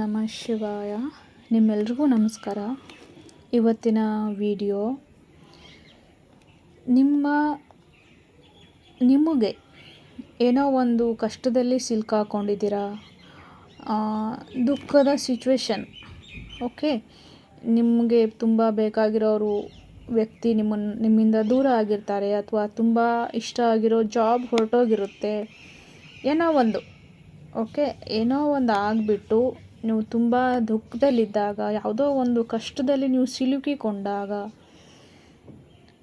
ನಮಃ ಶಿವಾಯ. ನಿಮ್ಮೆಲ್ರಿಗೂ ನಮಸ್ಕಾರ. ಇವತ್ತಿನ ವಿಡಿಯೋ ನಿಮ್ಮ ನಿಮಗೆ ಏನೋ ಒಂದು ಕಷ್ಟದಲ್ಲಿ ಸಿಲ್ಕಾಕೊಂಡಿದ್ದೀರಾ ದುಃಖದ ಸಿಚುವೇಶನ್ ಓಕೆ ನಿಮಗೆ ತುಂಬ ಬೇಕಾಗಿರೋರು ವ್ಯಕ್ತಿ ನಿಮ್ಮನ್ನು ನಿಮ್ಮಿಂದ ದೂರ ಆಗಿರ್ತಾರೆ ಅಥವಾ ತುಂಬ ಇಷ್ಟ ಆಗಿರೋ ಜಾಬ್ ಹೊರಟೋಗಿರುತ್ತೆ. ಏನೋ ಒಂದು ಓಕೆ ಏನೋ ಒಂದು ಆಗಿಬಿಟ್ಟು ನೀವು ತುಂಬ ದುಃಖದಲ್ಲಿದ್ದಾಗ ಯಾವುದೋ ಒಂದು ಕಷ್ಟದಲ್ಲಿ ನೀವು ಸಿಲುಕಿಕೊಂಡಾಗ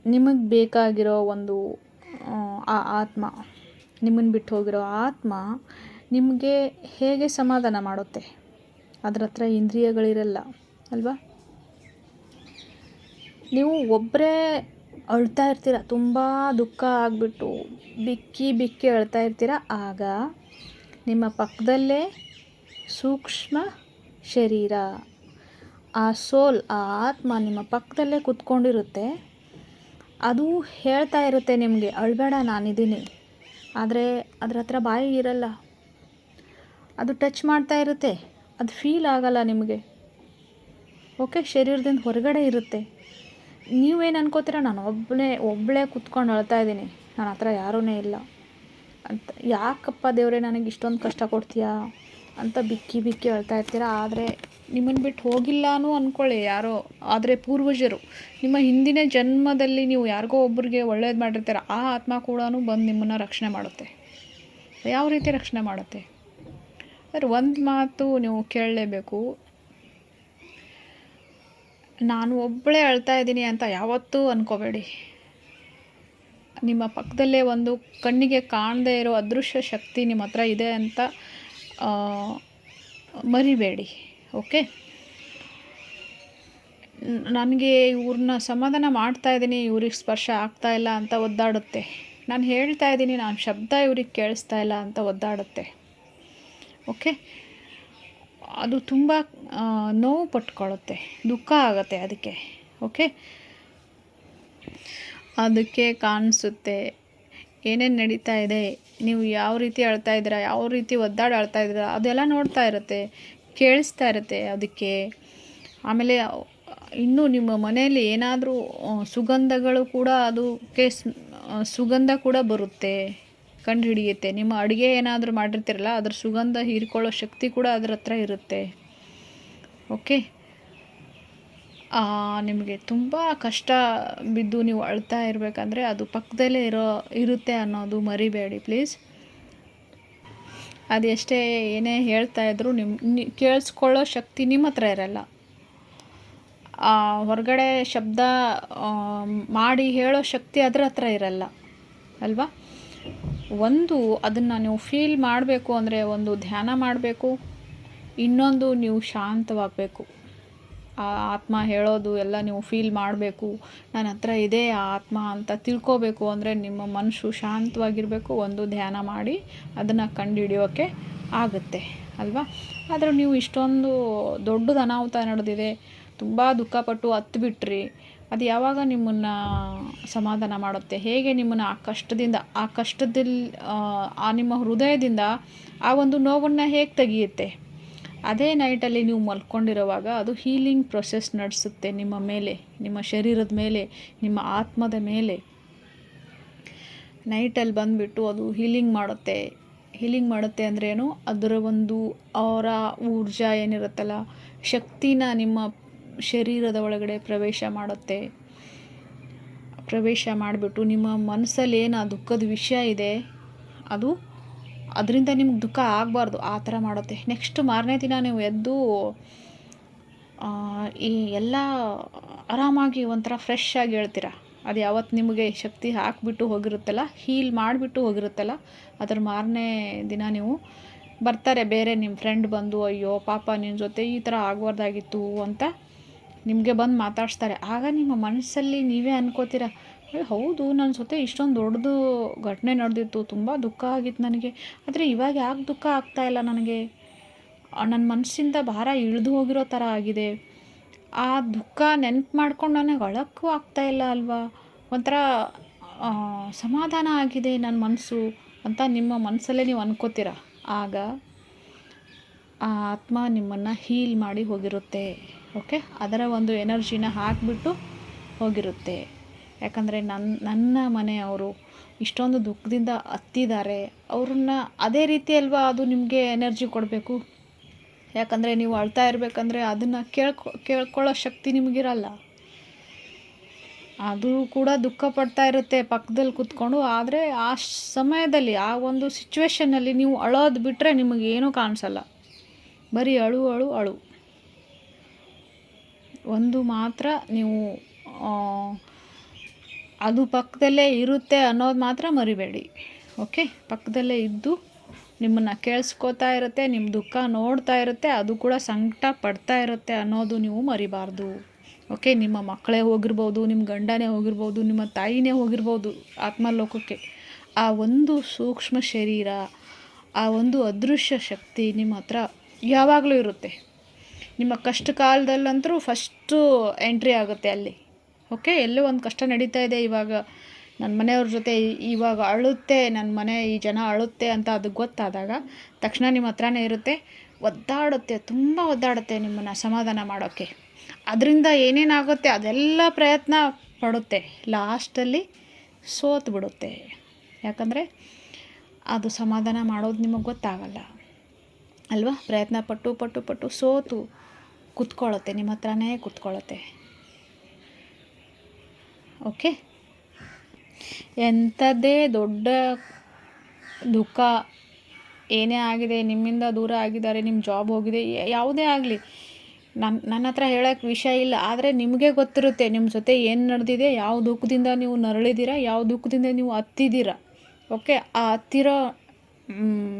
ನಿಮಗೆ ಬೇಕಾಗಿರೋ ಒಂದು ಆ, ಆತ್ಮ ನಿಮ್ಮನ್ನು ಬಿಟ್ಟು ಹೋಗಿರೋ ಆತ್ಮ ನಿಮಗೆ ಹೇಗೆ ಸಮಾಧಾನ ಮಾಡುತ್ತೆ? ಅದ್ರ ಹತ್ರ ಇಂದ್ರಿಯಗಳಿರಲ್ಲ ಅಲ್ವಾ? ನೀವು ಒಬ್ಬರೇ ಅಳ್ತಾ ಇರ್ತೀರ ತುಂಬ ದುಃಖ ಆಗಿಬಿಟ್ಟು ಬಿಕ್ಕಿ ಬಿಕ್ಕಿ ಅಳ್ತಾ ಇರ್ತೀರ ಆಗ ನಿಮ್ಮ ಪಕ್ಕದಲ್ಲೇ ಸೂಕ್ಷ್ಮ ಶರೀರ. ಆ ಸೋಲ್, ಆ ಆತ್ಮ ನಿಮ್ಮ ಪಕ್ಕದಲ್ಲೇ ಕೂತ್ಕೊಂಡಿರುತ್ತೆ. ಅದು ಹೇಳ್ತಾ ಇರುತ್ತೆ ನಿಮಗೆ, ಅಳಬೇಡ ನಾನಿದ್ದೀನಿ. ಆದರೆ ಅದ್ರ ಹತ್ರ ಬಾಯಿ ಇರಲ್ಲ. ಅದು ಟಚ್ ಮಾಡ್ತಾ ಇರುತ್ತೆ. ಅದು ಫೀಲ್ ಆಗಲ್ಲ ನಿಮಗೆ. ಓಕೆ, ಶರೀರದಿಂದ ಹೊರಗಡೆ ಇರುತ್ತೆ. ನೀವೇನು ಅನ್ಕೋತೀರ? ನಾನು ಒಬ್ಬನೇ ಒಬ್ಬಳೇ ಕೂತ್ಕೊಂಡು ಅಳ್ತಾ ಇದ್ದೀನಿ. ನನ್ನ ಹತ್ರ ಯಾರೂ ಇಲ್ಲ. ಅಂತ ಯಾಕಪ್ಪ ದೇವರೇ, ನನಗೆ ಇಷ್ಟೊಂದು ಕಷ್ಟ ಕೊಡ್ತೀಯಾ? ಅಂತ ಬಿಕ್ಕಿ ಬಿಕ್ಕಿ ಹೇಳ್ತಾ ಇರ್ತೀರ. ಆದರೆ ನಿಮ್ಮನ್ನು ಬಿಟ್ಟು ಹೋಗಿಲ್ಲಾನು ಅಂದ್ಕೊಳ್ಳಿ ಯಾರೋ. ಆದರೆ ಪೂರ್ವಜರು, ನಿಮ್ಮ ಹಿಂದಿನ ಜನ್ಮದಲ್ಲಿ ನೀವು ಯಾರಿಗೋ ಒಬ್ಬರಿಗೆ ಒಳ್ಳೇದು ಮಾಡಿರ್ತೀರ, ಆ ಆತ್ಮ ಕೂಡ ಬಂದು ನಿಮ್ಮನ್ನು ರಕ್ಷಣೆ ಮಾಡುತ್ತೆ. ಯಾವ ರೀತಿ ರಕ್ಷಣೆ ಮಾಡುತ್ತೆ? ಆದರೆ ಒಂದು ಮಾತು ನೀವು ಕೇಳಲೇಬೇಕು. ನಾನು ಒಬ್ಬಳೇ ಅಳ್ತಾ ಇದ್ದೀನಿ ಅಂತ ಯಾವತ್ತೂ ಅಂದ್ಕೋಬೇಡಿ ನಿಮ್ಮ ಪಕ್ಕದಲ್ಲೇ ಒಂದು ಕಣ್ಣಿಗೆ ಕಾಣದೇ ಇರೋ ಅದೃಶ್ಯ ಶಕ್ತಿ ನಿಮ್ಮ ಹತ್ರ ಇದೆ ಅಂತ ಮರಿಬೇಡಿ, ಓಕೆ? ನನಗೆ ಇವ್ರನ್ನ ಸಮಾಧಾನ ಮಾಡ್ತಾ ಇದ್ದೀನಿ, ಇವ್ರಿಗೆ ಸ್ಪರ್ಶ ಆಗ್ತಾ ಇಲ್ಲ ಅಂತ ಒದ್ದಾಡುತ್ತೆ. ನಾನು ಹೇಳ್ತಾ ಇದ್ದೀನಿ, ನಾನು ಶಬ್ದ ಇವ್ರಿಗೆ ಕೇಳಿಸ್ತಾ ಇಲ್ಲ ಅಂತ ಒದ್ದಾಡುತ್ತೆ. ಓಕೆ? ಅದು ತುಂಬ ನೋವು ಪಟ್ಕೊಳ್ಳುತ್ತೆ, ದುಃಖ ಆಗುತ್ತೆ ಅದಕ್ಕೆ, ಓಕೆ? ಅದಕ್ಕೆ ಕಾಣಿಸುತ್ತೆ, ಏನೇನು ನಡೀತಾ ಇದೆ ನೀವು ಯಾವ ರೀತಿ ಅಳ್ತಾ ಇದ್ದೀರಾ, ಯಾವ ರೀತಿ ಒದ್ದಾಡಿ ಅಳ್ತಾ ಇದ್ದೀರಾ, ಅದೆಲ್ಲ ನೋಡ್ತಾ ಇರುತ್ತೆ, ಕೇಳಿಸ್ತಾ ಇರುತ್ತೆ ಅದಕ್ಕೆ. ಆಮೇಲೆ ಇನ್ನೂ ನಿಮ್ಮ ಮನೆಯಲ್ಲಿ ಏನಾದರೂ ಸುಗಂಧಗಳು ಕೂಡ ಅದು ಕೇಸ್ ಸುಗಂಧ ಕೂಡ ಬರುತ್ತೆ ಕಂಡು ಹಿಡಿಯುತ್ತೆ ನಿಮ್ಮ ಅಡುಗೆ ಏನಾದರೂ ಮಾಡಿರ್ತೀರಲ್ಲ, ಅದ್ರ ಸುಗಂಧ ಹೀರ್ಕೊಳ್ಳೋ ಶಕ್ತಿ ಕೂಡ ಅದರ ಹತ್ರ ಇರುತ್ತೆ. ಓಕೆ? ನಿಮಗೆ ತುಂಬ ಕಷ್ಟ ಬಿದ್ದು ನೀವು ಅಳ್ತಾ ಇರಬೇಕಂದ್ರೆ ಅದು ಪಕ್ಕದಲ್ಲೇ ಇರೋ, ಇರುತ್ತೆ ಅನ್ನೋದು ಮರಿಬೇಡಿ ಪ್ಲೀಸ್ ಅದು ಎಷ್ಟೇ ಏನೇ ಹೇಳ್ತಾ ಇದ್ದರೂ ನಿಮ್ಮ ಕೇಳಿಸ್ಕೊಳ್ಳೋ ಶಕ್ತಿ ನಿಮ್ಮ ಹತ್ರ ಇರಲ್ಲ. ಹೊರಗಡೆ ಶಬ್ದ ಮಾಡಿ ಹೇಳೋ ಶಕ್ತಿ ಅದ್ರ ಹತ್ರ ಇರಲ್ಲ, ಅಲ್ವಾ? ಒಂದು, ಅದನ್ನು ನೀವು ಫೀಲ್ ಮಾಡಬೇಕು ಅಂದರೆ ಒಂದು ಧ್ಯಾನ ಮಾಡಬೇಕು, ಇನ್ನೊಂದು ನೀವು ಶಾಂತವಾಗಬೇಕು. ಆ ಆತ್ಮ ಹೇಳೋದು ಎಲ್ಲ ನೀವು ಫೀಲ್ ಮಾಡಬೇಕು. ನನ್ನ ಹತ್ರ ಇದೆ ಆತ್ಮ ಅಂತ ತಿಳ್ಕೋಬೇಕು ಅಂದರೆ ನಿಮ್ಮ ಮನಸ್ಸು ಶಾಂತವಾಗಿರಬೇಕು. ಒಂದು ಧ್ಯಾನ ಮಾಡಿ ಅದನ್ನು ಕಂಡುಹಿಡಿಯೋಕ್ಕೆ ಆಗುತ್ತೆ, ಅಲ್ವಾ? ಆದರೆ ನೀವು ಇಷ್ಟೊಂದು ದೊಡ್ಡದು ಅನಾಹುತ ನಡೆದಿದೆ, ತುಂಬ ದುಃಖಪಟ್ಟು ಹತ್ತು ಬಿಟ್ರಿ ಅದು ಯಾವಾಗ ನಿಮ್ಮನ್ನು ಸಮಾಧಾನ ಮಾಡುತ್ತೆ? ಹೇಗೆ ನಿಮ್ಮನ್ನು ಆ ಕಷ್ಟದಿಂದ, ಆ ಕಷ್ಟದಲ್ಲಿ ಆ ನಿಮ್ಮ ಹೃದಯದಿಂದ ಆ ಒಂದು ನೋವನ್ನು ಹೇಗೆ ತೆಗೆಯುತ್ತೆ? ಅದೇ ನೈಟಲ್ಲಿ ನೀವು ಮಲ್ಕೊಂಡಿರುವಾಗ ಅದು ಹೀಲಿಂಗ್ ಪ್ರೊಸೆಸ್ ನಡೆಸುತ್ತೆ ನಿಮ್ಮ ಮೇಲೆ, ನಿಮ್ಮ ಶರೀರದ ಮೇಲೆ, ನಿಮ್ಮ ಆತ್ಮದ ಮೇಲೆ. ನೈಟಲ್ಲಿ ಬಂದುಬಿಟ್ಟು ಅದು ಹೀಲಿಂಗ್ ಮಾಡುತ್ತೆ. ಹೀಲಿಂಗ್ ಮಾಡುತ್ತೆ ಅಂದ್ರೇನು ಅದರ ಒಂದು ಅವರ ಊರ್ಜಾ ಏನಿರುತ್ತಲ್ಲ, ಶಕ್ತಿನ ನಿಮ್ಮ ಶರೀರದ ಒಳಗಡೆ ಪ್ರವೇಶ ಮಾಡುತ್ತೆ. ಪ್ರವೇಶ ಮಾಡಿಬಿಟ್ಟು ನಿಮ್ಮ ಮನಸ್ಸಲ್ಲಿ ಏನು ಆ ದುಃಖದ ವಿಷಯ ಇದೆ? ಅದು ಅದರಿಂದ ನಿಮ್ಗೆ ದುಃಖ ಆಗಬಾರ್ದು. ಆ ಥರ ಮಾಡುತ್ತೆ ನೆಕ್ಸ್ಟ್ ಮಾರನೇ ದಿನ ನೀವು ಎದ್ದು ಈ ಎಲ್ಲ ಆರಾಮಾಗಿ ಒಂಥರ ಫ್ರೆಶ್ ಆಗಿ ಹೇಳ್ತೀರ? ಅದು ಯಾವತ್ತು ನಿಮಗೆ ಶಕ್ತಿ ಹಾಕಿಬಿಟ್ಟು ಹೋಗಿರುತ್ತಲ್ಲ ಹೀಲ್ ಮಾಡಿಬಿಟ್ಟು ಹೋಗಿರುತ್ತಲ್ಲ, ಅದ್ರ ಮಾರನೇ ದಿನ ನೀವು ಬರ್ತಾರೆ. ಬೇರೆ ನಿಮ್ಮ ಫ್ರೆಂಡ್ ಬಂದು, ಅಯ್ಯೋ, ಪಾಪ ನಿನ್ನ ಜೊತೆ ಈ ಥರ ಆಗಬಾರ್ದಾಗಿತ್ತು ಅಂತ ನಿಮಗೆ ಬಂದು ಮಾತಾಡಿಸ್ತಾರೆ. ಆಗ ನಿಮ್ಮ ಮನಸ್ಸಲ್ಲಿ ನೀವೇ ಅನ್ಕೋತೀರ ಏ, ಹೌದು ನನ್ನ ಜೊತೆ ಇಷ್ಟೊಂದು ದೊಡ್ಡದು ಘಟನೆ ನಡೆದಿತ್ತು, ತುಂಬ ದುಃಖ ಆಗಿತ್ತು ನನಗೆ. ಆದರೆ ಇವಾಗ ಯಾಕೆ ದುಃಖ ಆಗ್ತಾಯಿಲ್ಲ ನನಗೆ? ನನ್ನ ಮನಸ್ಸಿಂದ ಭಾರ ಇಳಿದು ಹೋಗಿರೋ ಥರ ಆಗಿದೆ. ಆ ದುಃಖ ನೆನಪು ಮಾಡ್ಕೊಂಡು ನನಗೆ ಅಳಕ್ಕೂ ಆಗ್ತಾ ಇಲ್ಲ ಅಲ್ವಾ? ಒಂಥರ ಸಮಾಧಾನ ಆಗಿದೆ ನನ್ನ ಮನಸ್ಸು ಅಂತ ನಿಮ್ಮ ಮನಸ್ಸಲ್ಲೇ ನೀವು ಅನ್ಕೋತೀರ? ಆಗ ಆ ಆತ್ಮ ನಿಮ್ಮನ್ನು ಹೀಲ್ ಮಾಡಿ ಹೋಗಿರುತ್ತೆ, ಓಕೆ? ಅದರ ಒಂದು ಎನರ್ಜಿನ ಹಾಕಿಬಿಟ್ಟು ಹೋಗಿರುತ್ತೆ. ಯಾಕಂದರೆ ನನ್ನ ನನ್ನ ಮನೆಯವರು ಇಷ್ಟೊಂದು ದುಃಖದಿಂದ ಹತ್ತಿದ್ದಾರೆ. ಅವ್ರನ್ನ ಅದೇ ರೀತಿ ಅಲ್ವಾ ಅದು ನಿಮಗೆ ಎನರ್ಜಿ ಕೊಡಬೇಕು? ಯಾಕಂದರೆ ನೀವು ಅಳ್ತಾ ಇರಬೇಕಂದ್ರೆ ಅದನ್ನು ಕೇಳ್ಕೊ, ಕೇಳ್ಕೊಳ್ಳೋ ಶಕ್ತಿ ನಿಮಗಿರಲ್ಲ. ಅದು ಕೂಡ ದುಃಖ ಪಡ್ತಾ ಇರುತ್ತೆ ಪಕ್ಕದಲ್ಲಿ ಕೂತ್ಕೊಂಡು. ಆದರೆ ಆ ಸಮಯದಲ್ಲಿ, ಆ ಒಂದು ಸಿಚುವೇಶನ್ನಲ್ಲಿ ನೀವು ಅಳೋದು ಬಿಟ್ಟರೆ ನಿಮಗೇನೂ ಕಾಣಿಸಲ್ಲ. ಬರೀ ಅಳು ಅಳು ಅಳು. ಒಂದು ಮಾತ್ರ ನೀವು ಅದು ಪಕ್ಕದಲ್ಲೇ ಇರುತ್ತೆ ಅನ್ನೋದು ಮಾತ್ರ ಮರಿಬೇಡಿ. ಓಕೆ ಪಕ್ಕದಲ್ಲೇ ಇದ್ದು ನಿಮ್ಮನ್ನು ಕೇಳಿಸ್ಕೋತಾ ಇರುತ್ತೆ ನಿಮ್ಮ ದುಃಖ ನೋಡ್ತಾ ಇರುತ್ತೆ, ಅದು ಕೂಡ ಸಂಕಟ ಪಡ್ತಾ ಇರುತ್ತೆ ಅನ್ನೋದು ನೀವು ಮರಿಬಾರ್ದು. ಓಕೆ ನಿಮ್ಮ ಮಕ್ಕಳೇ ಹೋಗಿರ್ಬೋದು ನಿಮ್ಮ ಗಂಡನೇ ಹೋಗಿರ್ಬೋದು, ನಿಮ್ಮ ತಾಯಿನೇ ಹೋಗಿರ್ಬೋದು ಆತ್ಮಲೋಕಕ್ಕೆ. ಆ ಒಂದು ಸೂಕ್ಷ್ಮ ಶರೀರ, ಆ ಒಂದು ಅದೃಶ್ಯ ಶಕ್ತಿ ನಿಮ್ಮ ಹತ್ರ ಯಾವಾಗಲೂ ಇರುತ್ತೆ. ನಿಮ್ಮ ಕಷ್ಟ ಕಾಲದಲ್ಲಂತರೂ ಫಸ್ಟು ಎಂಟ್ರಿ ಆಗುತ್ತೆ ಅಲ್ಲಿ. ಓಕೆ, ಎಲ್ಲೋ ಒಂದು ಕಷ್ಟ ನಡೀತಾ ಇದೆ ಇವಾಗ. ನನ್ನ ಮನೆಯವ್ರ ಜೊತೆ ಇವಾಗ ಅಳುತ್ತೆ ನನ್ನ ಮನೆ ಈ ಜನ ಅಳುತ್ತೆ ಅಂತ ಅದು ಗೊತ್ತಾದಾಗ ತಕ್ಷಣ ನಿಮ್ಮ ಹತ್ರನೇ ಇರುತ್ತೆ. ಒದ್ದಾಡುತ್ತೆ, ತುಂಬ ಒದ್ದಾಡುತ್ತೆ ನಿಮ್ಮನ್ನು ಸಮಾಧಾನ ಮಾಡೋಕ್ಕೆ ಅದರಿಂದ ಏನೇನಾಗುತ್ತೆ ಅದೆಲ್ಲ ಪ್ರಯತ್ನ ಪಡುತ್ತೆ. ಲಾಸ್ಟಲ್ಲಿ ಸೋತು ಬಿಡುತ್ತೆ. ಯಾಕಂದರೆ ಅದು ಸಮಾಧಾನ ಮಾಡೋದು ನಿಮಗೆ ಗೊತ್ತಾಗಲ್ಲ. ಅಲ್ವಾ? ಪ್ರಯತ್ನ ಪಟ್ಟು ಪಟ್ಟು ಪಟ್ಟು ಸೋತು ಕುತ್ಕೊಳ್ಳುತ್ತೆ ನಿಮ್ಮ ಹತ್ರನೇ ಕುತ್ಕೊಳ್ಳುತ್ತೆ ಓಕೆ. ಎಂಥದ್ದೇ ದೊಡ್ಡ ದುಃಖ ಏನೇ ಆಗಿದೆ, ನಿಮ್ಮಿಂದ ದೂರ ಆಗಿದ್ದಾರೆ ನಿಮ್ಮ ಜಾಬ್ ಹೋಗಿದೆ, ಯಾವುದೇ ಆಗಲಿ. ನನ್ನ ನನ್ನ ಹತ್ರ ಹೇಳೋಕ್ಕೆ ವಿಷಯ ಇಲ್ಲ, ಆದರೆ ನಿಮಗೆ ಗೊತ್ತಿರುತ್ತೆ ನಿಮ್ಮ ಜೊತೆ ಏನು ನಡೆದಿದೆ, ಯಾವ ದುಃಖದಿಂದ ನೀವು ನರಳಿದ್ದೀರಾ, ಯಾವ ದುಃಖದಿಂದ ನೀವು ಹತ್ತಿದ್ದೀರಾ. ಓಕೆ, ಆ ಹತ್ತಿರೋ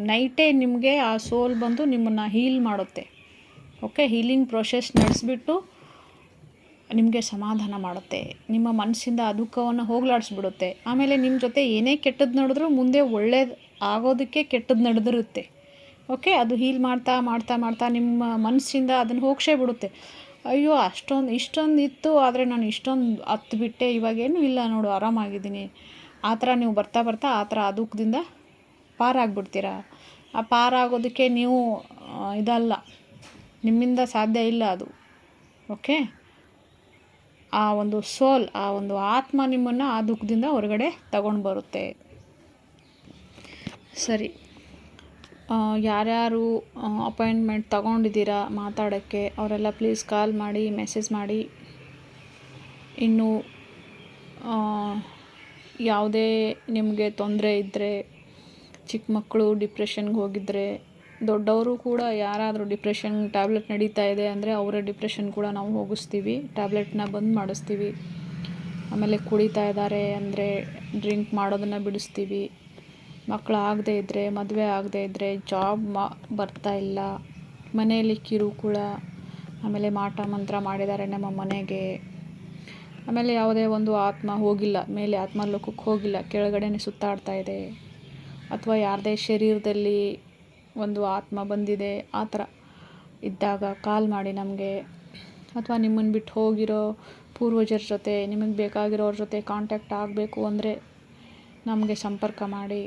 ನೈಟೇ ನಿಮಗೆ ಆ ಸೋಲ್ ಬಂದು ನಿಮ್ಮನ್ನು ಹೀಲ್ ಮಾಡುತ್ತೆ. ಓಕೆ ಹೀಲಿಂಗ್ ಪ್ರೊಸೆಸ್ ನಡೆಸ್ಬಿಟ್ಟು ನಿಮಗೆ ಸಮಾಧಾನ ಮಾಡುತ್ತೆ. ನಿಮ್ಮ ಮನಸ್ಸಿಂದ ಆ ದುಃಖವನ್ನು ಹೋಗ್ಲಾಡಿಸ್ಬಿಡುತ್ತೆ. ಆಮೇಲೆ ನಿಮ್ಮ ಜೊತೆ ಏನೇ ಕೆಟ್ಟದ್ದು ನಡೆದ್ರೂ ಮುಂದೆ ಒಳ್ಳೇದು ಆಗೋದಕ್ಕೆ ಕೆಟ್ಟದ್ದು ನಡೆದಿರುತ್ತೆ. ಓಕೆ? ಅದು ಹೀಲ್ ಮಾಡ್ತಾ ಮಾಡ್ತಾ ಮಾಡ್ತಾ ನಿಮ್ಮ ಮನಸ್ಸಿಂದ ಅದನ್ನು ಹೋಗ್ಸೇ ಬಿಡುತ್ತೆ. ಅಯ್ಯೋ, ಅಷ್ಟೊಂದು, ಇಷ್ಟೊಂದು ಇತ್ತು, ಆದರೆ ನಾನು ಇಷ್ಟೊಂದು ಹತ್ತು ಬಿಟ್ಟೆ ಇವಾಗೇನು ಇಲ್ಲ ನೋಡು, ಆರಾಮಾಗಿದ್ದೀನಿ. ಆ ಥರ ನೀವು ಬರ್ತಾ ಬರ್ತಾ ಆ ಥರ ಆ ದುಃಖದಿಂದ ಪಾರಾಗ್ಬಿಡ್ತೀರ? ಆ ಪಾರಾಗೋದಕ್ಕೆ ನೀವು ಇದಲ್ಲ. ನಿಮ್ಮಿಂದ ಸಾಧ್ಯ ಇಲ್ಲ ಅದು. ಓಕೆ? ಆ ಒಂದು ಸೋಲ್, ಆ ಒಂದು ಆತ್ಮ ನಿಮ್ಮನ್ನು ಆ ದುಃಖದಿಂದ ಹೊರಗಡೆ ತಗೊಂಡು ಬರುತ್ತೆ. ಸರಿ. ಯಾರ್ಯಾರು ಅಪಾಯಿಂಟ್ಮೆಂಟ್ ತಗೊಂಡಿದ್ದೀರಾ ಮಾತಾಡೋಕ್ಕೆ, ಅವರೆಲ್ಲ ಪ್ಲೀಸ್ ಕಾಲ್ ಮಾಡಿ ಮೆಸೇಜ್ ಮಾಡಿ. ಇನ್ನು ಯಾವುದೇ ನಿಮಗೆ ತೊಂದರೆ ಇದ್ದರೆ ಚಿಕ್ಕ ಮಕ್ಕಳು ಡಿಪ್ರೆಷನ್ಗೆ ಹೋಗಿದ್ದರೆ ದೊಡ್ಡವರು ಕೂಡ ಯಾರಾದರೂ ಡಿಪ್ರೆಷನ್ ಟ್ಯಾಬ್ಲೆಟ್ ನಡೀತಾ ಇದೆ ಅಂದರೆ ಅವರ ಡಿಪ್ರೆಷನ್ ಕೂಡ ನಾವು ಹೋಗಿಸ್ತೀವಿ. ಟ್ಯಾಬ್ಲೆಟ್ನ ಬಂದ್ ಮಾಡಿಸ್ತೀವಿ. ಆಮೇಲೆ ಕುಡಿತಾ ಇದ್ದಾರೆ ಅಂದರೆ ಡ್ರಿಂಕ್ ಮಾಡೋದನ್ನು ಬಿಡಿಸ್ತೀವಿ. ಮಕ್ಕಳು ಆಗದೇ ಇದ್ದರೆ ಮದುವೆ ಆಗದೆ ಇದ್ದರೆ ಜಾಬ್ ಮಾ, ಬರ್ತಾ ಇಲ್ಲ. ಮನೆಯಲ್ಲಿ ಕಿರುಕುಳ ಆಮೇಲೆ ಮಾಟ ಮಂತ್ರ ಮಾಡಿದ್ದಾರೆ ನಮ್ಮ ಮನೆಗೆ. ಆಮೇಲೆ ಯಾವುದೇ ಒಂದು ಆತ್ಮ ಹೋಗಿಲ್ಲ, ಮೇಲೆ ಆತ್ಮ ಲೋಕಕ್ಕೆ ಹೋಗಿಲ್ಲ, ಕೆಳಗಡೆನೆ ಸುತ್ತಾಡ್ತಾ ಇದೆ. ಅಥವಾ ಯಾರದೇ ಶರೀರದಲ್ಲಿ ಒಂದು ಆತ್ಮ ಬಂದಿದೆ, ಆ ಥರ ಇದ್ದಾಗ ಕಾಲ್ ಮಾಡಿ ನಮಗೆ. ಅಥವಾ ನಿಮ್ಮನ್ನು ಬಿಟ್ಟು ಹೋಗಿರೋ ಪೂರ್ವಜರ ಜೊತೆ, ನಿಮಗೆ ಬೇಕಾಗಿರೋರ ಜೊತೆ ಕಾಂಟ್ಯಾಕ್ಟ್ ಆಗಬೇಕು ಅಂದರೆ ನಮಗೆ ಸಂಪರ್ಕ ಮಾಡಿ.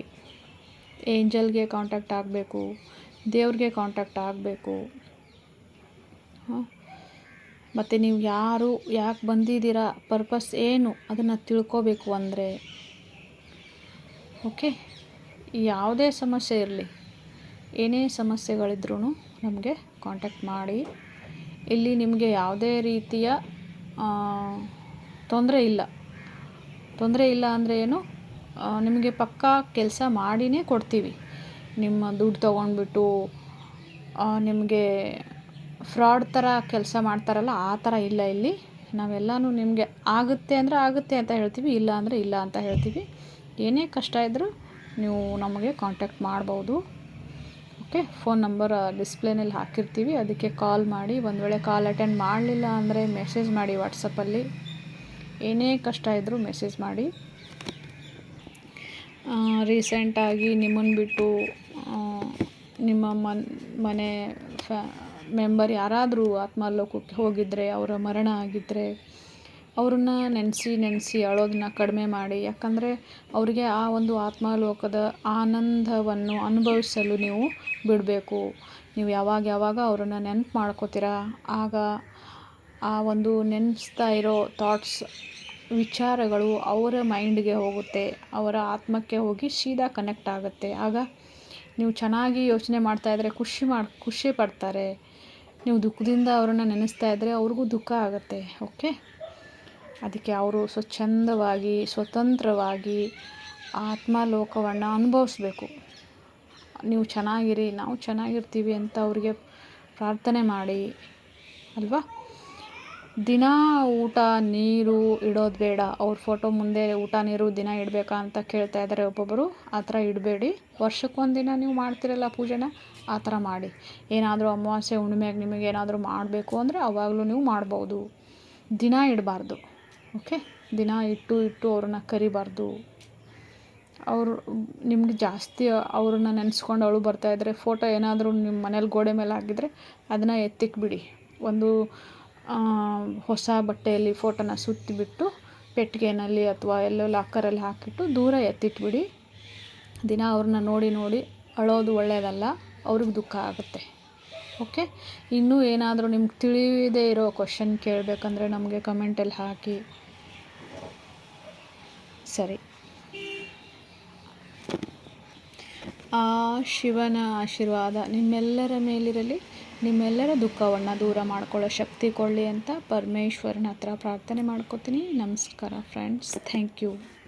ಏಂಜಲ್ಗೆ ಕಾಂಟ್ಯಾಕ್ಟ್ ಆಗಬೇಕು, ದೇವ್ರಿಗೆ ಕಾಂಟ್ಯಾಕ್ಟ್ ಆಗಬೇಕು. ಮತ್ತು ನೀವು ಯಾರು, ಯಾಕೆ ಬಂದಿದ್ದೀರಾ ಪರ್ಪಸ್ ಏನು ಅದನ್ನು ತಿಳ್ಕೋಬೇಕು ಅಂದರೆ. ಓಕೆ ಯಾವುದೇ ಸಮಸ್ಯೆ ಇರಲಿ. ಏನೇ ಸಮಸ್ಯೆಗಳಿದ್ರೂ ನಮಗೆ ಕಾಂಟ್ಯಾಕ್ಟ್ ಮಾಡಿ. ಇಲ್ಲಿ ನಿಮಗೆ ಯಾವುದೇ ರೀತಿಯ ತೊಂದರೆ ಇಲ್ಲ. ತೊಂದರೆ ಇಲ್ಲ ಅಂದರೆ ಏನು? ನಿಮಗೆ ಪಕ್ಕಾ ಕೆಲಸ ಮಾಡಿಯೇ ಕೊಡ್ತೀವಿ. ನಿಮ್ಮ ದುಡ್ಡು ತೊಗೊಂಡ್ಬಿಟ್ಟು ನಿಮಗೆ ಫ್ರಾಡ್ ಥರ ಕೆಲಸ ಮಾಡ್ತಾರಲ್ಲ, ಆ ಥರ ಇಲ್ಲ ಇಲ್ಲಿ. ನಾವೆಲ್ಲನೂ ನಿಮಗೆ ಆಗುತ್ತೆ ಅಂದರೆ ಆಗುತ್ತೆ ಅಂತ ಹೇಳ್ತೀವಿ, ಇಲ್ಲ ಅಂದರೆ ಇಲ್ಲ ಅಂತ ಹೇಳ್ತೀವಿ. ಏನೇ ಕಷ್ಟ ಇದ್ದರೂ ನೀವು ನಮಗೆ ಕಾಂಟ್ಯಾಕ್ಟ್ ಮಾಡ್ಬೋದು. ಓಕೆ ಫೋನ್ ನಂಬರ್ ಡಿಸ್ಪ್ಲೇನಲ್ಲಿ ಹಾಕಿರ್ತೀವಿ. ಅದಕ್ಕೆ ಕಾಲ್ ಮಾಡಿ, ಒಂದು ವೇಳೆ ಕಾಲ್ ಅಟೆಂಡ್ ಮಾಡಲಿಲ್ಲ ಅಂದರೆ ಮೆಸೇಜ್ ಮಾಡಿ ವಾಟ್ಸಪ್ಪಲ್ಲಿ ಏನೇ ಕಷ್ಟ ಇದ್ದರೂ ಮೆಸೇಜ್ ಮಾಡಿ. ರೀಸೆಂಟಾಗಿ ನಿಮ್ಮನ್ನು ಬಿಟ್ಟು ನಿಮ್ಮ ಮನ್, ಮನೆ ಫ್ಯಾ ಮೆಂಬರ್ ಯಾರಾದರೂ ಆತ್ಮಲೋಕಕ್ಕೆ ಹೋಗಿದ್ದರೆ ಅವರ ಮರಣ ಆಗಿದ್ದರೆ ಅವ್ರನ್ನ ನೆನೆಸಿ ನೆನೆಸಿ ಅಳೋದನ್ನ ಕಡಿಮೆ ಮಾಡಿ. ಯಾಕಂದರೆ ಅವರಿಗೆ ಆ ಒಂದು ಆತ್ಮಲೋಕದ ಆನಂದವನ್ನು ಅನುಭವಿಸಲು ನೀವು ಬಿಡಬೇಕು. ನೀವು ಯಾವಾಗ ಯಾವಾಗ ಅವರನ್ನು ನೆನ್ಪು ಮಾಡ್ಕೋತೀರಾ, ಆಗ ಆ ಒಂದು ನೆನೆಸ್ತಾ ಇರೋ ಥಾಟ್ಸ್ ವಿಚಾರಗಳು ಅವರ ಮೈಂಡ್ಗೆ ಹೋಗುತ್ತೆ. ಅವರ ಆತ್ಮಕ್ಕೆ ಹೋಗಿ ಸೀದಾ ಕನೆಕ್ಟ್ ಆಗುತ್ತೆ. ಆಗ ನೀವು ಚೆನ್ನಾಗಿ ಯೋಚನೆ ಮಾಡ್ತಾಯಿದ್ರೆ ಖುಷಿ ಮಾಡಿ, ಖುಷಿ ಪಡ್ತಾರೆ. ನೀವು ದುಃಖದಿಂದ ಅವರನ್ನು ನೆನೆಸ್ತಾ ಇದ್ದರೆ ಅವ್ರಿಗೂ ದುಃಖ ಆಗುತ್ತೆ. ಓಕೆ ಅದಕ್ಕೆ ಅವರು ಸ್ವಚ್ಛಂದವಾಗಿ, ಸ್ವತಂತ್ರವಾಗಿ ಆತ್ಮಲೋಕವನ್ನು ಅನುಭವಿಸ್ಬೇಕು. ನೀವು ಚೆನ್ನಾಗಿರಿ, ನಾವು ಚೆನ್ನಾಗಿರ್ತೀವಿ ಅಂತ ಅವರಿಗೆ ಪ್ರಾರ್ಥನೆ ಮಾಡಿ, ಅಲ್ವಾ? ದಿನ ಊಟ, ನೀರು ಇಡೋದು ಬೇಡ. ಅವ್ರ ಫೋಟೋ ಮುಂದೆ ಊಟ, ನೀರು ದಿನ ಇಡಬೇಕಾ ಅಂತ ಕೇಳ್ತಾ ಇದ್ದಾರೆ ಒಬ್ಬೊಬ್ಬರು ಆ ಥರ ಇಡಬೇಡಿ. ವರ್ಷಕ್ಕೊಂದಿನ ನೀವು ಮಾಡ್ತಿರಲ್ಲ ಪೂಜೆನ, ಆ ಥರ ಮಾಡಿ. ಏನಾದರೂ ಅಮಾವಾಸ್ಯೆ ಹುಣ್ಣಿಮೆಗೆ ನಿಮಗೆ ಏನಾದರೂ ಮಾಡಬೇಕು ಅಂದರೆ ಅವಾಗಲೂ ನೀವು ಮಾಡ್ಬೋದು. ದಿನ ಇಡಬಾರ್ದು. ಓಕೆ? ದಿನ ಇಟ್ಟು ಇಟ್ಟು ಅವ್ರನ್ನ ಕರಿಬಾರ್ದು. ಅವರು, ನಿಮ್ಗೆ ಜಾಸ್ತಿ ಅವ್ರನ್ನ ನೆನೆಸ್ಕೊಂಡು ಅಳು ಬರ್ತಾಯಿದ್ರೆ ಫೋಟೋ ಏನಾದರೂ ನಿಮ್ಮ ಮನೇಲಿ ಗೋಡೆ ಮೇಲೆ ಹಾಕಿದರೆ ಅದನ್ನು ಎತ್ತಿಕ್ಬಿಡಿ. ಒಂದು ಹೊಸ ಬಟ್ಟೆಯಲ್ಲಿ ಫೋಟೋನ ಸುತ್ತಿಬಿಟ್ಟು ಪೆಟ್ಟಿಗೆನಲ್ಲಿ ಅಥವಾ ಎಲ್ಲೋ ಲಾಕರಲ್ಲಿ ಹಾಕಿಟ್ಟು ದೂರ ಎತ್ತಿಟ್ಬಿಡಿ. ದಿನ ಅವ್ರನ್ನ ನೋಡಿ ನೋಡಿ ಅಳೋದು ಒಳ್ಳೆಯದಲ್ಲ ಅವ್ರಿಗೆ ದುಃಖ ಆಗುತ್ತೆ. ಓಕೆ ಇನ್ನೂ ಏನಾದರೂ ನಿಮ್ಗೆ ತಿಳಿಯದೇ ಇರೋ ಕ್ವಶನ್ ಕೇಳಬೇಕಂದ್ರೆ ನಮಗೆ ಕಮೆಂಟಲ್ಲಿ ಹಾಕಿ. ಸರಿ. ಆ, ಶಿವನ ಆಶೀರ್ವಾದ ನಿಮ್ಮೆಲ್ಲರ ಮೇಲಿರಲಿ, ನಿಮ್ಮೆಲ್ಲರ ದುಃಖವನ್ನು ದೂರ ಮಾಡ್ಕೊಳ್ಳೋ ಶಕ್ತಿ ಕೊಳ್ಳಿ ಅಂತ ಪರಮೇಶ್ವರನ ಹತ್ರ ಪ್ರಾರ್ಥನೆ ಮಾಡ್ಕೋತೀನಿ. ನಮಸ್ಕಾರ ಫ್ರೆಂಡ್ಸ್ ಥ್ಯಾಂಕ್ ಯು